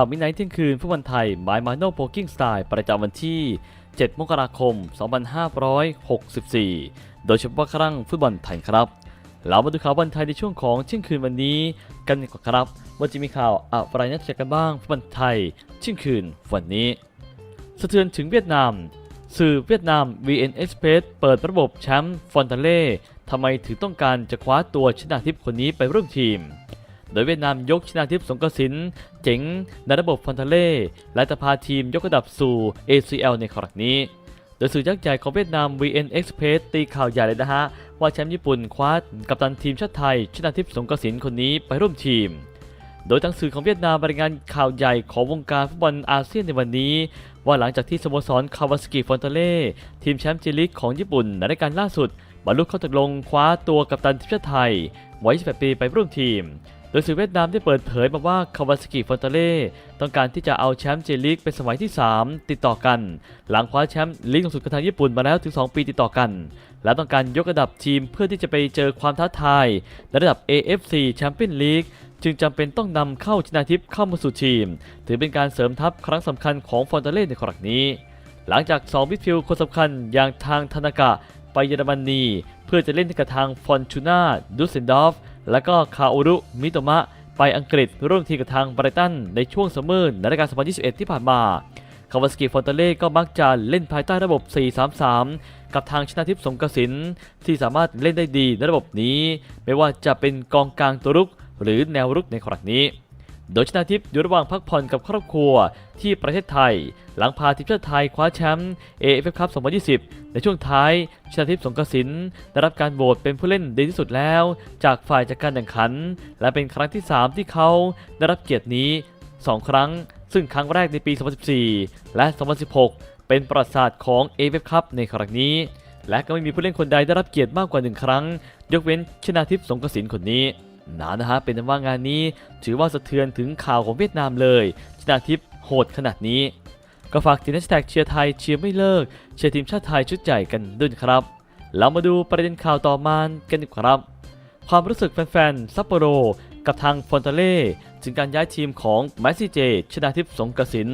ข่าวมินไนท์เที่ยงคืนฟุตบอลไทยบายมาโนโปกิ้งสไตล์ประจำวันที่ 7 มกราคม 2564 โดยเฉพาะครั้งฟุตบอลไทยครับเรามาดูข่าวบอลไทยในช่วงของเที่ยงคืนวันนี้ กันดีกว่าครับ ว่าจะมีข่าวอะไรน่าจะกันบ้างฟุตบอลไทยเที่ยงคืนวันนี้ สะเทือนถึงเวียดนาม สื่อเวียดนาม VN Express เปิดระบบแชมป์ฟอนตาเล่ทำไมถึงต้องการจะคว้าตัวชนาทิพย์คนนี้ไปร่วมทีม โดยเวียดนามยกชนาทิพย์สงกระสินเจ๋งในระบบฟอนตาเล่และจะพาทีมยกระดับสู่ ACL ในครั้งนี้ โดยสื่อยักษ์ใหญ่ของเวียดนาม VN Express ตีข่าวใหญ่เลยนะฮะ ว่าแชมป์ญี่ปุ่นคว้ากัปตันทีมชาติไทยชนาทิพย์สงกระสินคนนี้ไปร่วมทีมโดยทางสื่อของเวียดนามรายงานข่าวใหญ่ของวงการฟุตบอลอาเซียนในวันนี้ ว่าหลังจากที่สโมสรคาวาสกิฟอนเตเล่ทีมแชมป์จีลีกของญี่ปุ่นในรายการล่าสุดบรรลุข้อตกลงคว้าตัวกัปตันทีมชาติไทยวัย28ปีไปร่วมทีม โดยสื่อเวียดนามได้เปิดเผยมาว่าคาวาสกิฟอนเตเล่ต้องการที่จะเอาแชมป์เจลีกเป็นสมัยที่ 3 ติดต่อกัน หลังคว้าแชมป์ลีกสูงสุดกับทางญี่ปุ่นมาแล้วถึง 2 ปีติดต่อกัน และต้องการยกระดับทีมเพื่อที่จะไปเจอความท้าทายในระดับ AFC Champions League จึงจำเป็นต้องนำเข้าชนาทิพย์เข้ามาสู่ทีม ถือเป็นการเสริมทัพครั้งสำคัญของฟอนเตเล่ในครั้งนี้ หลังจาก2มิดฟิลด์คนสำคัญอย่างทางธนากะไปเยอรมนีเพื่อจะเล่นกับทางฟอนชูน่าดูเซนดอฟ และก็คาโอรุมิโตมะไปอังกฤษร่วมทีมกับทางไบรตันในช่วงสมืนในรายการ 2021 ที่ผ่านมา คาวาสกิฟอนเตเล่ก็มักจะเล่นภายใต้ระบบ 4-3-3 กับทางชนาทิพย์สงกสินที่สามารถเล่นได้ดีในระบบนี้ ไม่ว่าจะเป็นกองกลางตัวรุกหรือแนวรุกในครั้งนี้ โดยชนาทิพย์อยู่ระหว่างพักผ่อนกับครอบครัวที่ประเทศไทย หลังพาทีมชาติไทยคว้าแชมป์ AFF Cup 2020 ในช่วงท้ายชนาทิพย์สงกระสินได้รับการโหวตเป็นผู้เล่นดีที่สุดแล้ว จากฝ่ายจัดการแข่งขัน และเป็นครั้งที่ 3 ที่เขาได้รับเกียรตินี้ 2 ครั้ง ซึ่งครั้งแรกในปี 2014 และ 2016 เป็นประวัติศาสตร์ของ AFF Cup ในครั้งนี้ และก็ไม่มีผู้เล่นคนใดได้รับเกียรติมากกว่า 1 ครั้ง ยกเว้นชนาทิพย์สงกระสินคนนี้ หนานะฮะเป็นว่างานนี้ ถือว่าสะเทือนถึงข่าวของเวียดนามเลยชนาทิพย์โหดขนาดนี้ ก็ฝากทีมแฮชแท็กเชียร์ไทยเชียร์ไม่เลิกเชียร์ทีมชาติไทยชุดใหญ่กันด้วยนครับเรามาดูประเด็นข่าวต่อมากันดีกว่าครับ ความรู้สึกแฟนๆซัปโปโร กับทางฟอนเตเล่ถึงการย้ายทีมของแมสซี่เจชนาทิพย์สงกระสิน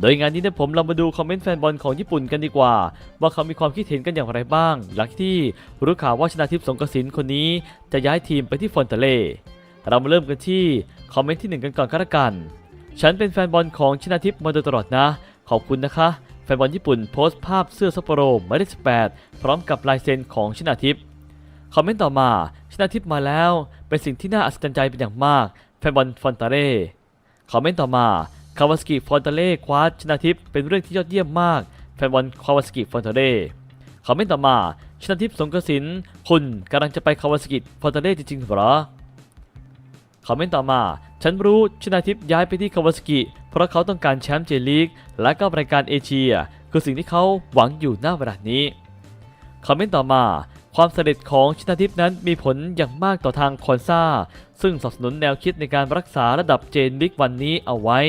โดยงานนี้เนี่ยผมเรามาดูคอมเมนต์แฟนบอลของญี่ปุ่นกันดีกว่า ว่าเขามีความคิดเห็นกันอย่างไรบ้าง หลังที่รู้ข่าวว่าชนาทิพย์สงกระสินคนนี้จะย้ายทีมไปที่ฟอนเตเล่เรามาเริ่มกันที่คอมเมนต์ที่หนึ่งกันก่อนก็แล้วกัน ฉันเป็นแฟนบอลของชนาทิพย์มาโดยตลอดนะ ขอบคุณนะคะ แฟนบอลญี่ปุ่นโพสต์ภาพเสื้อซัปโปโรหมายเลข18 พร้อมกับลายเซ็นของชนาทิพย์คอมเมนต์ต่อมาชนาทิพย์มาแล้ว เป็นสิ่งที่น่าอัศจรรย์ใจเป็นอย่างมาก แฟนบอลฟอนตาเร่คอมเมนต์ต่อมา คาวาสกิฟอนตเล่คว้าชนาทิพย์เป็นเรื่องที่ยอดเยี่ยมมาก แฟนบอลคาวาสกิฟอนตเล่คอมเมนต์ต่อมาชนาทิพย์สงกระสินคุณกำลังจะไปคาวาสกิฟอนตเล่จริงๆหรอคอมเมนต์ต่อมา ฉันรู้ชนาทิพย์ย้ายไปที่คาวาสกิ เพราะเขาต้องการแชมป์เจลีก และก็รายการเอเชีย คือสิ่งที่เขาหวังอยู่หน้าเวลานี้ คอมเมนต์ต่อมา ความสำเร็จของชนาทิพย์นั้นมีผลอย่างมากต่อทางคอนซาซึ่งสนับสนุนแนวคิดในการรักษาระดับเจนบิกวันนี้เอาไว้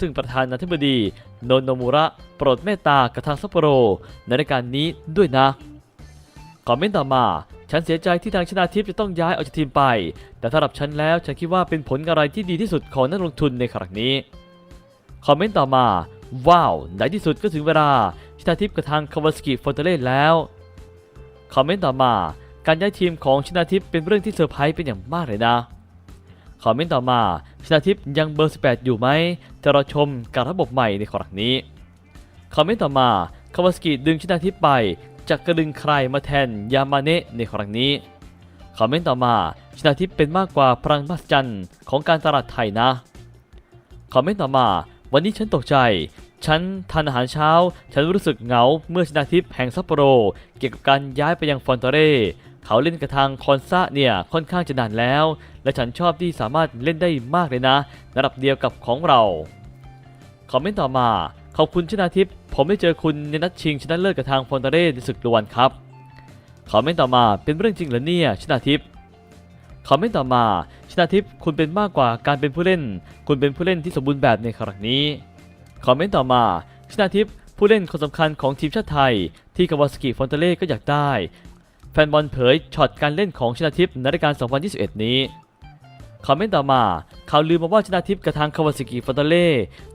ซึ่งประธานาธิบดีโนโนมุระโปรดเมตตากับทางซัปโปโรในรายการนี้ด้วยนะ คอมเมนต์ต่อมา ฉันเสียใจที่ทางชนาทิพย์จะต้องย้ายออกจากทีมไป แต่สำหรับฉันแล้วฉันคิดว่าเป็นผลอะไรที่ดีที่สุดของนักลงทุนในครั้งนี้ คอมเมนต์ต่อมา ว้าวในที่สุดก็ถึงเวลาชนาทิพย์กับทางคาวาสกิฟอนเตเล่แล้ว คอมเมนต์ต่อมา การย้ายทีมของชนาทิพย์เป็นเรื่องที่เซอร์ไพรส์เป็นอย่างมากเลยนะ คอมเมนต์ต่อมาชนาทิพย์ยังเบอร์ 18 อยู่ไหมจะรอชมการระบบใหม่ในครั้งนี้ คอมเมนต์ต่อมาคาวาสกิดึงชนาทิพย์ไปจากกระดึงใครมาแทนยามาเนะในครั้งนี้ คอมเมนต์ต่อมาชนาทิพย์เป็นมากกว่าพลังมัศจรรย์ของการตลาดไทยนะ คอมเมนต์ต่อมา วันนี้ฉันตกใจ ฉันทานอาหารเช้า ฉันรู้สึกเหงาเมื่อชนาทิพย์แห่งซัปโปโร เกี่ยวกับการย้ายไปยังฟอนเตเร่เขาเล่นกับทางคอนซาเนี่ยค่อนข้างจะนานแล้ว และฉันชอบที่สามารถเล่นได้มากเลยนะระดับเดียวกับของเราคอมเมนต์ต่อมา ขอบคุณชนาทิพย์ผมได้เจอคุณในนัดชิงชนะเลิศกับทางฟอนเตเร่ในศึกดวลครับคอมเมนต์ต่อมาเป็นเรื่องจริงเหรอเนี่ยชนาทิพย์คอมเมนต์ต่อมาชนาทิพย์คุณเป็นมากกว่าการเป็นผู้เล่น คุณเป็นผู้เล่นที่สมบูรณ์แบบในครั้งนี้ คอมเมนต์ต่อมา ชนาทิพย์ผู้เล่นคนสำคัญของทีมชาติไทย ที่กาวาสกิฟอนเตเล่ก็อยากได้ แฟนบอลเผยช็อตการเล่นของชนาทิพย์ในรายการ 2021 นี้คอมเมนต์ต่อมาข่าวลือมาว่าชนะทิพย์กระทางคาวาสกิฟ o ตเล่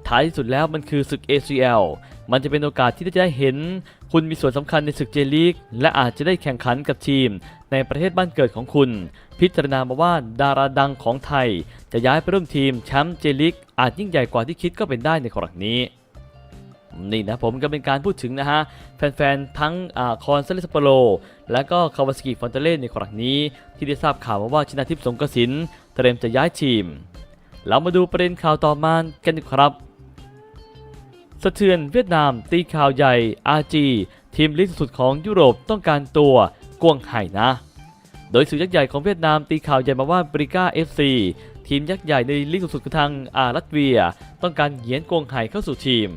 ท้ายที่สุดแล้วมันคือศึก ACL มันจะเป็นโอกาสที่จะได้เห็น คุณมีส่วนสำคัญในศึกเจลีก และอาจจะได้แข่งขันกับทีม ในประเทศบ้านเกิดของคุณ พิจารณามาว่าดาราดังของไทย จะย้ายไปร่วมทีมแชมป์เจลีก อาจยิ่งใหญ่กว่าที่คิดก็เป็นได้ในครั้งนี้นี่นะผมก็เป็นการพูดถึงนะฮะ แฟนๆ ทั้งอคอนเซเลสโปโลและก็คาวาสกิฟอนเตเล่ในครั้งนี้ ที่ได้ทราบข่าวมาว่าชนะทิพย์สงกสินเตรียมจะย้ายทีม เรามาดูประเด็นข่าวต่อมากันดีครับ สะเทือนเวียดนามตีข่าวใหญ่ RG ทีมลีกสุดของยุโรปต้องการตัวกวงไห่นะ โดยสื่อยักษ์ใหญ่ของเวียดนามตีข่าวใหญ่มาว่าบริก้า FC ทีมยักษ์ใหญ่ในลีกสุดของทางอารัตเวีย ต้องการเหยียนกวงไห่เข้าสู่ทีม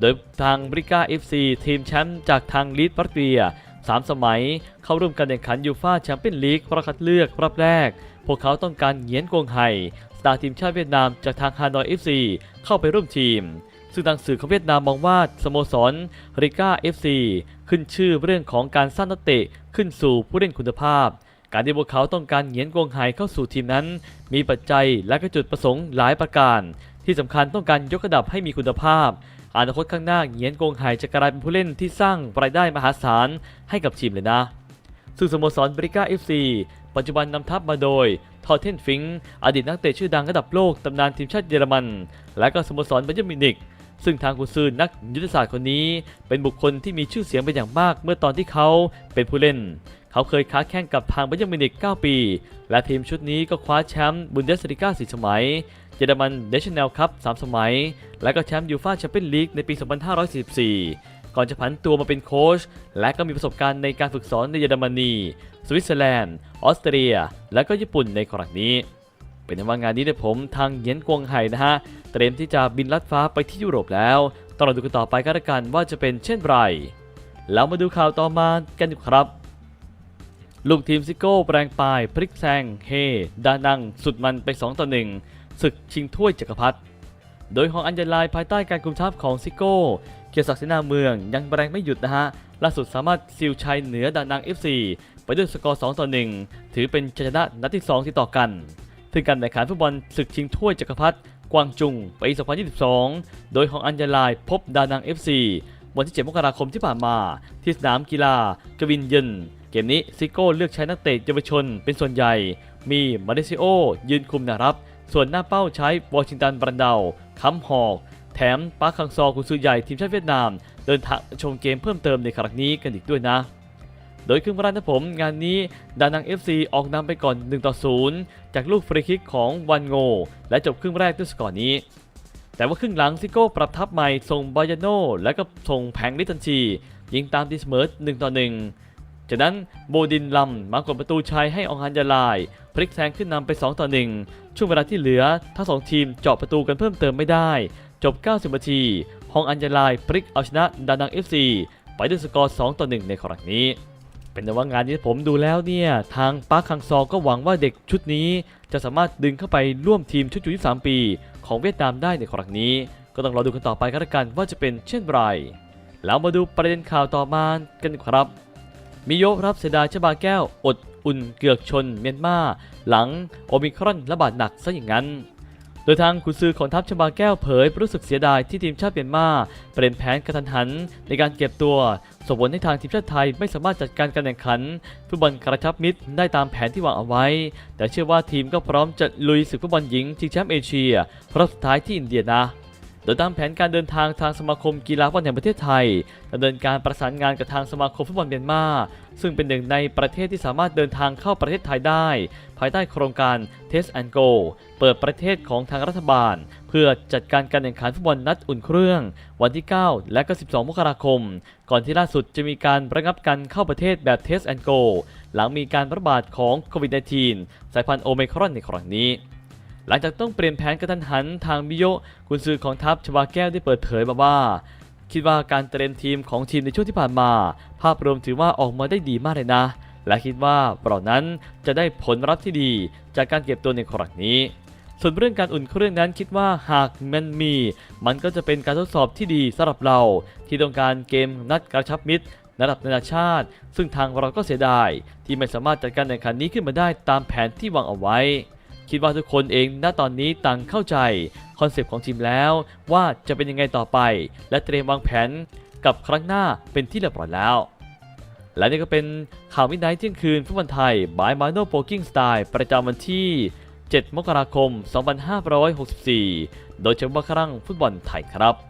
โดยทางบริก้า FC ทีมแชมป์จากทางลีดรัตเวีย3สมัย เข้าร่วมการแข่งขันยูฟาแชมเปี้ยนลีกรอบคัดเลือกรอบแรก พวกเขาต้องการเหยียนกวงไห่สตาร์ทีมชาติเวียดนามจากทางฮานอย FC เข้าไปร่วมทีม ซึ่งทางสื่อของเวียดนามมองว่าสโมสรริก้า FC ขึ้นชื่อเรื่องของการสร้างนักเตะขึ้นสู่ผู้เล่นคุณภาพ การที่พวกเขาต้องการเหยียนกงไห่เข้าสู่ทีมนั้น มีปัจจัยและก็จุดประสงค์หลายประการ ที่สำคัญต้องการยกระดับให้มีคุณภาพอนาคตข้างหน้าเหงียนกงไห่จะกลายเป็นผู้เล่นที่สร้างรายได้มหาศาลให้กับทีมเลยนะซึ่งสโมสรบริก้า FC ปัจจุบันนำทัพมาโดยทอร์เทนฟิงค์อดีตนักเตะชื่อดังระดับโลกตำนานทีมชาติเยอรมัน และก็สโมสรบัเยิร์นมิวนิก ซึ่งทางกุซือนักยุทธศาสตร์คนนี้ เป็นบุคคลที่มีชื่อเสียงเป็นอย่างมากเมื่อตอนที่เขาเป็นผู้เล่น เขาเคยค้าแข่งกับทางบัเยิร์นมิวนิก9ปี และทีมชุดนี้ก็คว้าแชมป์บุนเดสลิก้า4สมัย เยอรมันเนชั่นแนลคัพ3สมัย และก็แชมป์ยูฟ่าแชมเปี้ยนลีกในปี 2544 ก่อนจะผันตัวมาเป็นโค้ชและก็มีประสบการณ์ในการฝึกสอนในเยอรมนี สวิตเซอร์แลนด์ ออสเตรีย และก็ญี่ปุ่นในครั้งนี้ เป็นว่างานนี้เนี่ยผมทางเยียนกวงไห่นะฮะเตรียมที่จะบินลัดฟ้าไปที่ยุโรปแล้วต้องรอดูกันต่อไปก็แล้วกันว่าจะเป็นเช่นไรแล้วมาดูข่าวต่อมากันดีกว่าครับ ลูกทีมซิโก้แปลงปลายพลิกแซงเฮดานัง สุดมันไป 2 ต่อ 1 ศึกชิงถ้วยจักรพรรดิโดยของอันเดรไลน์ภายใต้การกุมทัพของซิโก้ เกียรติศักดิ์เสนาเมืองยังแปรงไม่หยุดนะฮะ ล่าสุดสามารถซิลชัยเหนือดานัง FC ไปด้วยสกอร์ 2 ต่อ 1 ถือเป็นชัยชนะนัดที่ 2 ที่ต่อกัน ถึงการแข่งขันฟุตบอลศึกชิงถ้วยจักรพรรดิกวางจุงปี2022 โดยของอันเดรไลน์พบดานัง FC วันที่ 7 มกราคมที่ผ่านมา ที่สนามกีฬากวินเยนเกมนี้ซิโก้เลือกใช้นักเตะเยาวชนเป็นส่วนใหญ่ มีมาเดซิโอ ยืนคุมแนวรับ ส่วนหน้าเป้าใช้วอชิงตันบรันเดาคัมฮอก แถมปาคคังซอกุนซือใหญ่ทีมชาติเวียดนาม เดินทางชมเกมเพิ่มเติมในครั้งนี้กันอีกด้วยนะ โดยครึ่งแรกนะผมงานนี้ดานัง FC ออกนำไปก่อน1ต่อ0จากลูกฟรีคิกของวันโง และจบครึ่งแรกด้วยสกอร์นี้ แต่ว่าครึ่งหลังซิโก้ปรับทัพใหม่ส่งบายาโนและก็ส่งแผงลิทันชี ยิงตามตีเสมอ1ต่อ1จากนั้นโบดินลำมากดประตูชัยให้องฮันยาลาย พลิกแซงขึ้นนำไป2ต่อ1ช่วงเวลาที่เหลือทั้งสองทีมเจาะประตูกันเพิ่มเติมไม่ได้ จบ 90นาทีฮองอันยาลายพลิกเอาชนะดานัง FC ไปด้วยสกอร์2ต่อ1ในครั้งนี้ เป็นแต่ว่างานนี้ผมดูแล้วเนี่ยทางปาร์คคังซอก็หวังว่าเด็กชุดนี้จะสามารถดึงเข้าไปร่วมทีมชุดยู23ปี ของเวียดนามได้ในครั้งนี้ ก็ต้องรอดูกันต่อไปกันละกันว่าจะเป็นเช่นไรแล้วมาดูประเด็นข่าวต่อมากันครับ มิโยรับเสดาชบาแก้วอดอุ่นเกือกชนเมียนมาหลังโอมิครอนระบาดหนักซะอย่างนั้น ดยทางคุณซือของทัพชบาแก้วเผยรู้สึกเสียดายที่ทีมชาติเมียนมาเปลี่ยนแผนกระทันหันในการเก็บตัวส่งผลให้ทางทีมชาติไทยไม่สามารถจัดการการแข่งขันฟุตบอลกระชับมิตรได้ตามแผนที่วางเอาไว้ แต่เชื่อว่าทีมก็พร้อมจะลุยศึกฟุตบอลหญิงชิงแชมป์เอเชียรอบสุดท้ายที่อินเดียนะ ดยตามแผนการเดินทางทางสมาคมกีฬาฟุตบอลแห่งประเทศไทยดำเนินการประสานงานกับทางสมาคมฟุตบอลเมียนมาซึ่งเป็นหนึ่งในประเทศที่สามารถเดินทางเข้าประเทศไทยได้ ภายใต้โครงการ Test and Go เปิดประเทศของทางรัฐบาล เพื่อจัดการการแข่งขันฟุตบอลนัดอุ่นเครื่อง วันที่ 9 และก็ 12 มกราคม ก่อนที่ล่าสุดจะมีการระงับการเข้าประเทศแบบ Test and Go หลังมีการระบาดของโควิด -19 สายพันธุ์โอไมครอนในครั้งนี้ หลังจากต้องเปลี่ยนแผนกระทันหันทางมิโยกุนซือของทัพชวาแก้วได้เปิดเผยมาว่า คิดว่าการเตรียมทีมของทีมในช่วงที่ผ่านมา ภาพรวมถือว่าออกมาได้ดีมากเลยนะ และคิดว่าเรานั้นจะได้ผลลัพธ์ที่ดีจากการเก็บตัวในครั้งนี้ ส่วนเรื่องการอุ่นเครื่องนั้นคิดว่าหากมันมี มันก็จะเป็นการทดสอบที่ดีสำหรับเรา ที่ต้องการเกมนัดกระชับมิตรระดับนานาชาติ ซึ่งทางเราก็เสียดาย ที่ไม่สามารถจัดการแข่งขันนี้ขึ้นมาได้ตามแผนที่วางเอาไว้ คิดว่าทุกคนเองณตอนนี้ต่างเข้าใจคอนเซปต์ของทีมแล้วว่าจะเป็นยังไงต่อไป และเตรียมวางแผนกับครั้งหน้าเป็นที่เรียบร้อยแล้ว และนี่ก็เป็นข่าวมิดไนท์เที่ยงคืนฟุตบอลไทยบายมาโนโปกิ้งสไตล์ประจำวันที่ 7 มกราคม 2564 โดยเฉพาะครั้งฟุตบอลไทยครับ